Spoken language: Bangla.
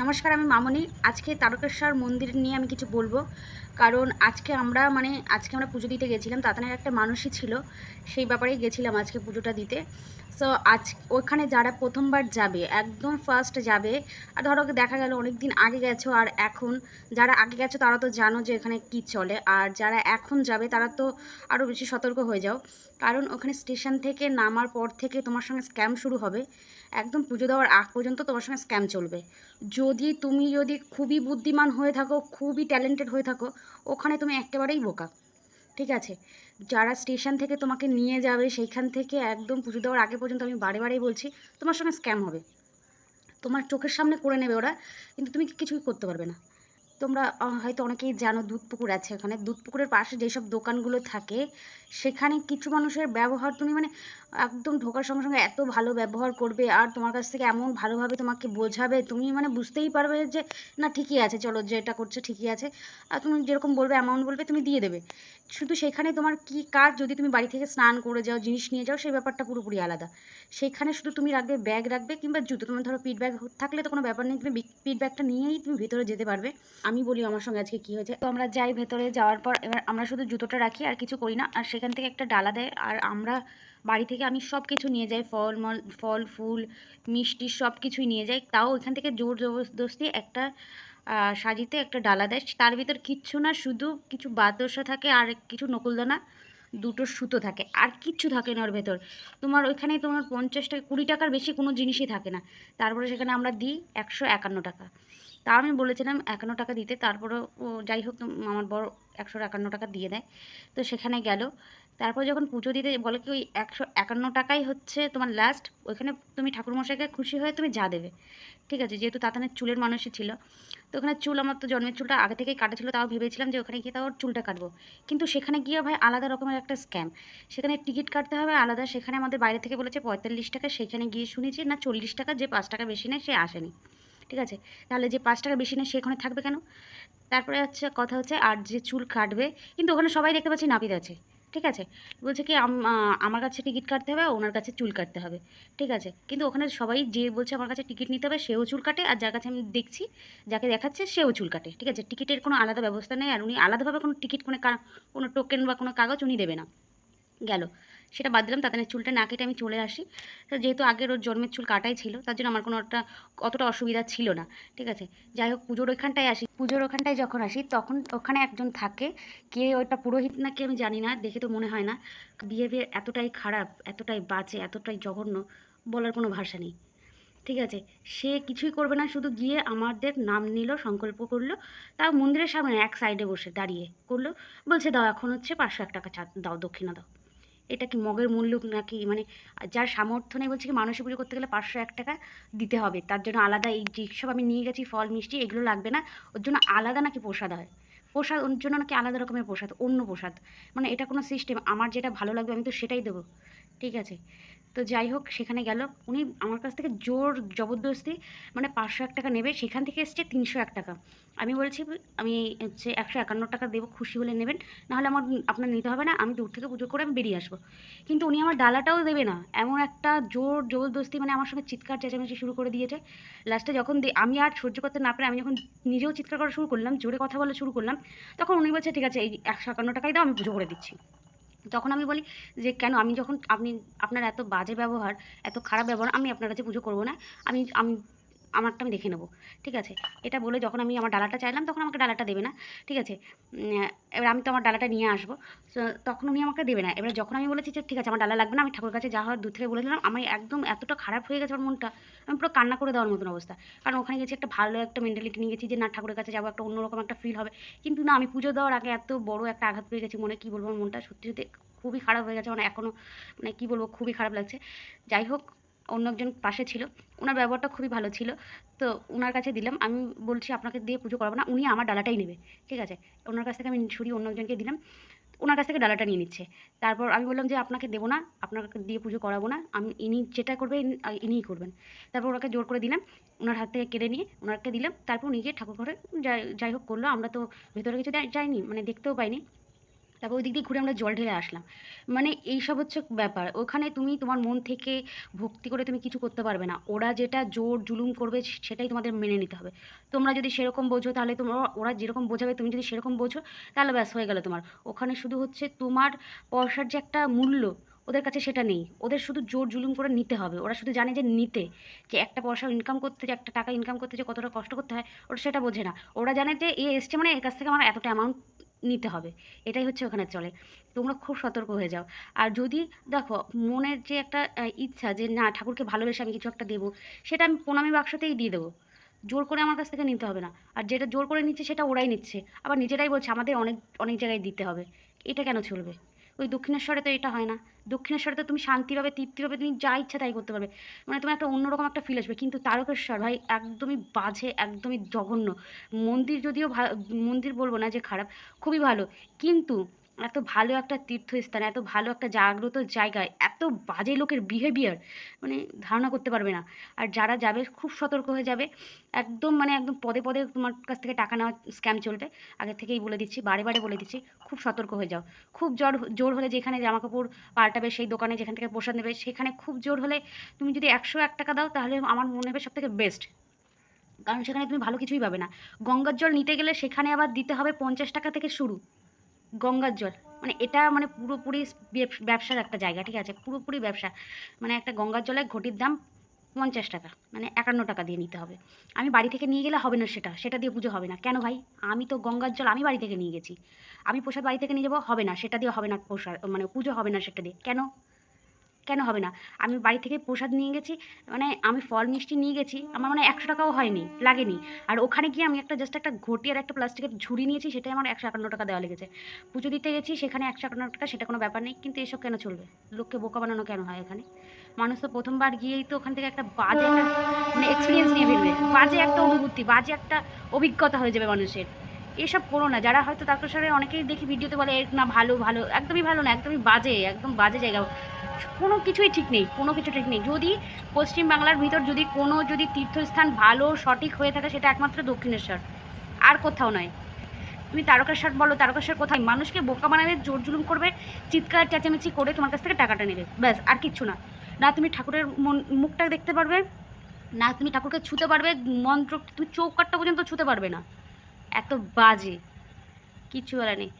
নমস্কার, আমি মামনি। আজকে তারকেশ্বর মন্দির নিয়ে আমি কিছু বলব। কারণ আজকে আমরা মানে আজকে আমরা পুজো দিতে গেছিলাম, তাতানের একটা মানুষই ছিল, সেই ব্যাপারেই গেছিলাম আজকে পুজোটা দিতে। সো আজ ওখানে যারা প্রথমবার যাবে, একদম ফার্স্ট যাবে, আর ধরো দেখা গেল অনেক দিন আগে গেছো, আর এখন যারা আগে গেছো, তারা তো জানো যে এখানে কি চলে, আর যারা এখন যাবে, তারা তো আরও বেশি সতর্ক হয়ে যাও। কারণ ওখানে স্টেশন থেকে নামার পর থেকে তোমার সঙ্গে স্ক্যাম শুরু হবে। একদম পুজো দেওয়ার আগ পর্যন্ত তোমার সঙ্গে স্ক্যাম চলবে। যদি তুমি যদি খুবই বুদ্ধিমান হয়ে থাকো, খুবই ট্যালেন্টেড হয়ে থাকো, ওখানে তুমি একেবারেই বোকা। ঠিক আছে? যারা স্টেশন থেকে তোমাকে নিয়ে যাবে, সেইখান থেকে একদম পুজো দেওয়ার আগে পর্যন্ত আমি বারে বারেই বলছি, তোমার সঙ্গে স্ক্যাম হবে। তোমার চোখের সামনে করে নেবে ওরা, কিন্তু তুমি কিছুই করতে পারবে না। তোমরা হয়তো অনেকেই জানো দুধ পুকুর আছে ওখানে। দুধ পুকুরের পাশে যেসব দোকানগুলো থাকে, সেখানে কিছু মানুষের ব্যবহার তুমি মানে একদম ঢোকার সঙ্গে সঙ্গে এত ভালো ব্যবহার করবে আর তোমার কাছ থেকে এমন ভালোভাবে তোমাকে বোঝাবে, তুমি মানে বুঝতেই পারবে যে, না, ঠিকই আছে, চলো যেটা করছে ঠিকই আছে। আর তুমি যেরকম বলবে অ্যামাউন্ট বলবে, তুমি দিয়ে দেবে। শুধু সেখানে তোমার কি কাজ, যদি তুমি বাড়ি থেকে স্নান করে যাও, জিনিস নিয়ে যাও, সেই ব্যাপারটা পুরোপুরি আলাদা। সেখানে শুধু তুমি রাখবে ব্যাগ রাখবে কিংবা জুতো। তোমার ধরো পিট ব্যাগ থাকলে তো কোনো ব্যাপার নেই, তুমি পিট ব্যাগটা নিয়েই তুমি ভেতরে যেতে পারবে। আমি বলি আমার সঙ্গে আজকে কী হয়েছে। তো আমরা যাই ভেতরে, যাওয়ার পর এবার আমরা শুধু জুতোটা রাখি, আর কিছু করি না। আর সেখান থেকে একটা ডালা দেয়, আর আমরা বাড়ি থেকে আমি সব কিছু নিয়ে যাই ফল মল ফল, ফুল, মিষ্টি সব কিছুই নিয়ে যাই। তাও এখান থেকে জোর জবরদস্তি একটা সাজিতে একটা ডালা দেয়। তার ভিতর কিচ্ছু না, শুধু কিছু বাতাসা থাকে আর কিছু নকুলদানা, দুটো সুতো থাকে। আর কিচ্ছু থাকে না ওর ভেতর। তোমার ওইখানে তোমার পঞ্চাশ টাকা, কুড়ি টাকার বেশি কোনো জিনিসই থাকে না। তারপরে সেখানে আমরা দিই একশো একান্ন টাকা। তা আমি বলেছিলাম একান্ন টাকা দিতে। তারপরেও ও যাই হোক আমার বড় একশো একান্ন টাকা দিয়ে দেয়। তো সেখানে গেল। তারপর যখন পুজো দিতে বলে কি ওই একশো একান্ন টাকাই হচ্ছে তোমার লাস্ট ওইখানে তুমি ঠাকুরমশাইকে খুশি হয়ে তুমি যা দেবে। ঠিক আছে, যেহেতু তাতানের চুলের মানুষই ছিল। তো ওখানে চুল, আমার তো জন্মের চুলটা আগে থেকেই কাটা ছিল, তাও ভেবেছিলাম যে ওখানে গিয়ে তাও চুলটা কাটবো। কিন্তু সেখানে গিয়ে ভাই আলাদা রকমের একটা স্ক্যাম সেখানে টিকিট কাটতে হবে, আলাদা সেখানে আমাদের বাইরে থেকে বলেছে পঁয়তাল্লিশ টাকা, সেখানে গিয়ে শুনেছি না চল্লিশ টাকা, যে পাঁচ টাকা বেশি নেয় সে আসেনি। ঠিক আছে, তাহলে যে পাঁচ টাকা বেশি নেয় সে ওখানে থাকবে কেন? তারপরে হচ্ছে, কথা হচ্ছে আর যে চুল কাটবে, কিন্তু ওখানে সবাই দেখতে পাচ্ছি নাপিত আছে। ঠিক আছে? বলছে কি আমার কাছে টিকিট কাটতে হবে, ওনার কাছে চুল কাটতে হবে। ঠিক আছে? কিন্তু ওখানে সবাই যে বলছে আমার কাছে টিকিট নিতে হবে, সেও চুল কাটে, আর যার কাছে আমি দেখছি, যাকে দেখাচ্ছে, সেও চুল কাটে। ঠিক আছে? টিকিটের কোনো আলাদা ব্যবস্থা নেই, আর উনি আলাদাভাবে কোনো টিকিট, কোনো কোনো টোকেন বা কোনো কাগজ উনি দেবে না। গেল। সেটা বাদ দিলাম তাদের চুলটা না কেটে আমি চলে আসি। তো যেহেতু আগের ওর জন্মের চুল কাটাই ছিল, তার জন্য আমার কোনো একটা অতটা অসুবিধা ছিল না, ঠিক আছে? যাই হোক, পুজোর ওইখানটায় আসি। পুজোর ওখানটায় যখন আসি, তখন ওখানে একজন থাকে, কে ওইটা পুরোহিত না কে আমি জানি না, দেখে তো মনে হয় না। বিহেভিয়ার এতটাই খারাপ, এতটাই বাজে, এতটাই জঘন্য, বলার কোনো ভাষা নেই, ঠিক আছে? সে কিছুই করবে না, শুধু গিয়ে আমাদের নাম নিল, সংকল্প করল, তাও মন্দিরের সামনে এক সাইডে বসে দাঁড়িয়ে করল, বলছে, দাও, এখন হচ্ছে পাঁচশো এক টাকা দাও, দক্ষিণা দাও। এটা কি মগের মূল্য নাকি? মানে যার সামর্থ্য নেই বলছে কি, মানুষের পুজো করতে গেলে পাঁচশো এক টাকা দিতে হবে। তার জন্য আলাদা এই যেসব আমি নিয়ে গেছি, ফল, মিষ্টি, এগুলো লাগবে না। ওর জন্য আলাদা নাকি প্রসাদ হয়? প্রসাদ, ওর জন্য নাকি আলাদা রকমের প্রসাদ, অন্য প্রসাদ। মানে এটা কোনো সিস্টেম আমার যেটা ভালো লাগবে আমি তো সেটাই দেবো। ঠিক আছে? তো যাই হোক, সেখানে গেল। উনি আমার কাছ থেকে জোর জবরদস্তি মানে পাঁচশো এক টাকা নেবে, সেখান থেকে এসছে তিনশো এক টাকা। আমি বলছি, আমি হচ্ছে একশো একান্ন টাকা দেবো, খুশি হলে নেবেন, নাহলে আমার আপনার নিতে হবে না, আমি দূর থেকে পুজো করে আমি বেরিয়ে আসব। কিন্তু উনি আমার ডালাটাও দেবে না। এমন একটা জোর জবরদস্তি মানে আমার সঙ্গে চিৎকার, চেঁচামেচি শুরু করে দিয়েছে। লাস্টে যখন আমি আর সহ্য করতে না পেরে আমি যখন নিজেও চিৎকার করা শুরু করলাম, জোরে কথা বলা শুরু করলাম, তখন উনি বলছে, ঠিক আছে, এই একশো একান্ন টাকাই দাও, আমি পুজো করে দিচ্ছি। তখন আমি বলি যে, কেন? আমি যখন, আপনি, আপনার এত বাজে ব্যবহার, এত খারাপ ব্যবহার, আমি আপনার কাছে পুজো করব না। আমি আমি আমারটা আমি দেখে নেব, ঠিক আছে? এটা বলে যখন আমি আমার ডালাটা চাইলাম, তখন আমাকে ডালাটা দেবে না, ঠিক আছে? এবার আমি তো আমার ডালাটা নিয়ে আসব তখন উনি আমাকে দেবে না। এবার যখন আমি বলেছি যে, ঠিক আছে, আমার ডালা লাগবে না আমি ঠাকুর কাছে যা হওয়ার দূর থেকে বলে দিলাম আমি একদম এতটা খারাপ হয়ে গেছে আমার মনটা, আমি পুরো কান্না করে দেওয়ার মতন অবস্থা। কারণ ওখানে গেছি একটা ভালো একটা মেন্টালিটি নিয়ে গেছি যে, না, ঠাকুরের কাছে যাব, একটা অন্যরকম একটা ফিল হবে। কিন্তু না, আমি পুজো দেওয়ার আগে এত বড় একটা আঘাত পেয়ে গেছি মনে, কী বলব মনটা? সত্যি সত্যি খুবই খারাপ হয়ে গেছে মানে এখনও মানে কী বলব, খুবই খারাপ লাগছে। যাই হোক অন্য একজন পাশে ছিল, ওনার ব্যবহারটা খুবই ভালো ছিল। তো ওনার কাছে দিলাম, আমি বলছি আপনাকে দিয়ে পুজো করাবো না, উনি আমার ডালাটাই নেবে, ঠিক আছে? ওনার কাছ থেকে আমি ছুরি অন্য একজনকে দিলাম, ওনার কাছ থেকে ডালাটা নিয়ে নিচ্ছে। তারপর আমি বললাম যে, আপনাকে দেবো না, আপনাকে দিয়ে পুজো করাবো না, আমি ইনি যেটা করবে ইনিই করবেন। তারপর ওনাকে জোর করে দিলাম, ওনার হাত থেকে কেড়ে নিয়ে ওনাকে দিলাম, তারপর গিয়ে ঠাকুর ঘরে যাই যাই হোক করল, আমরা তো ভেতরে কিছু যাই- যাইনি মানে দেখতেও পাইনি। তারপর ওই দিক দিয়ে ঘুরে আমরা জল ঢেলে আসলাম। মানে এইসব হচ্ছে ব্যাপার। ওখানে তুমি তোমার মন থেকে ভক্তি করে তুমি কিছু করতে পারবে না। ওরা যেটা জোর জুলুম করবে সেটাই তোমাদের মেনে নিতে হবে। তোমরা যদি সেরকম বোঝো তাহলে তোমরা, ওরা যেরকম বোঝাবে তুমি যদি সেরকম বোঝো তাহলে ব্যাস হয়ে গেল তোমার। ওখানে শুধু হচ্ছে তোমার পয়সার যে একটা মূল্য, ওদের কাছে সেটা নেই। ওদের শুধু জোর জুলুম করে নিতে হবে। ওরা শুধু জানে যে নিতে। যে একটা পয়সা ইনকাম করতে, যে একটা টাকা ইনকাম করতে যে কতটা কষ্ট করতে হয়, ওরা সেটা বোঝে না। ওরা জানে যে এ এসছে মানে এর কাছ থেকে আমার এতটা অ্যামাউন্ট নিতে হবে। এটাই হচ্ছে ওখানে চলে। তোমরা খুব সতর্ক হয়ে যাও। আর যদি দেখো, মনের যে একটা ইচ্ছা যে না, ঠাকুরকে ভালোবেসে আমি কিছু একটা দেবো, সেটা আমি প্রণামী বাক্সতেই দিয়ে দেবো। জোর করে আমার কাছ থেকে নিতে হবে না। আর যেটা জোর করে নিচ্ছে, সেটা ওরাই নিচ্ছে। আবার নিজেরাই বলছে, আমাদের অনেক অনেক জায়গায় দিতে হবে। এটা কেন চলবে? ওই দক্ষিণেশ্বরে তো এটা হয় না। দক্ষিণেশ্বরে তো তুমি শান্তি পাবে তৃপ্তি পাবে তুমি যা ইচ্ছা তাই করতে পারবে। মানে তোমার একটা অন্যরকম একটা ফিল আসবে। কিন্তু তারকেশ্বর ভাই একদমই বাজে, একদমই জঘন্য। মন্দির যদিও মন্দির বলব না যে খারাপ, খুবই ভালো। কিন্তু এত ভালো একটা তীর্থস্থান, এত ভালো একটা জাগ্রত জায়গায় এত বাজে লোকের বিহেভিয়ার মানে ধারণা করতে পারবে না। আর যারা যাবে, খুব সতর্ক হয়ে যাবে। একদম মানে একদম পদে পদে তোমার কাছ থেকে টাকা নেওয়ার স্ক্যাম চলবে। আগে থেকেই বলে দিচ্ছি, বারে বারে বলে দিচ্ছি, খুব সতর্ক হয়ে যাও। খুব জোর জোর হলে যেখানে জামা কাপড় পাল্টাবে, সেই দোকানে যেখান থেকে প্রসাদ নেবে, সেখানে খুব জোর হলে তুমি যদি একশো এক টাকা দাও, তাহলে আমার মনে হবে সব থেকে বেস্ট কারণ সেখানে তুমি ভালো কিছুই পাবে না। গঙ্গার জল নিতে গেলে সেখানে আবার দিতে হবে পঞ্চাশ টাকা থেকে শুরু। গঙ্গার জল। মানে এটা মানে পুরোপুরি ব্যব- ব্যবসার একটা জায়গা, ঠিক আছে? পুরোপুরি ব্যবসা। মানে একটা গঙ্গার জলের ঘটির দাম পঞ্চাশ টাকা মানে একান্ন টাকা দিয়ে নিতে হবে। আমি বাড়ি থেকে নিয়ে গেলে হবে না সেটা সেটা দিয়ে পুজো হবে না। কেন ভাই? আমি তো গঙ্গার জল আমি বাড়ি থেকে নিয়ে গেছি। আমি প্রসাদ বাড়ি থেকে নিয়ে যাব, হবে না। সেটা দিয়ে হবে না প্রসাদ মানে পুজো হবে না সেটা দিয়ে। কেন? কেন হবে না? আমি বাড়ি থেকে প্রসাদ নিয়ে গেছি মানে আমি ফল মিষ্টি নিয়ে গেছি, আমার মানে একশো টাকাও হয়নি, লাগেনি। আর ওখানে গিয়ে আমি একটা জাস্ট একটা ঘটি আর একটা প্লাস্টিকের ঝুড়ি নিয়েছি, সেটাই আমার একশো একান্ন টাকা দেওয়া লেগেছে। পুজো দিতে গেছি, সেখানে একশো একান্ন টাকা, সেটা কোনো ব্যাপার নেই, কিন্তু এসব কেন চলবে? লোককে বোকা বানানো কেন হয় এখানে? মানুষ তো প্রথমবার গিয়েই তো ওখান থেকে একটা বাজে একটা মানে এক্সপিরিয়েন্স নিয়ে ফেলবে। বাজে একটা অনুভূতি, বাজে একটা অভিজ্ঞতা হয়ে যাবে মানুষের। এসব করো না। যারা হয়তো তারকেশ্বরে অনেকেই দেখি ভিডিওতে বলে, "এ না, ভালো ভালো, একদমই ভালো না, একদমই বাজে, একদম বাজে জায়গা। কোনো কিছুই ঠিক নেই, কোনো কিছু ঠিক নেই। যদি পশ্চিম বাংলার ভিতর যদি কোনো যদি তীর্থস্থান ভালো, সঠিক হয়ে থাকে, সেটা একমাত্র দক্ষিণেশ্বর। আর কোথাও নয়। তুমি তারকেশ্বর বলো, তারকেশ্বর কোথায়? মানুষকে বোকা বানাবে, জোর জুলুম করবে, চিৎকার, চেঁচামেচি করে তোমার কাছ থেকে টাকাটা নেবে। ব্যাস, আর কিচ্ছু না। না, তুমি ঠাকুরের মন, মুখটা দেখতে পারবে, না, তুমি ঠাকুরকে ছুতে পারবে, মন্ত্র, তুমি চৌকাটটা পর্যন্ত ছুতে পারবে না। এত বাজে। কিছু বলা নেই।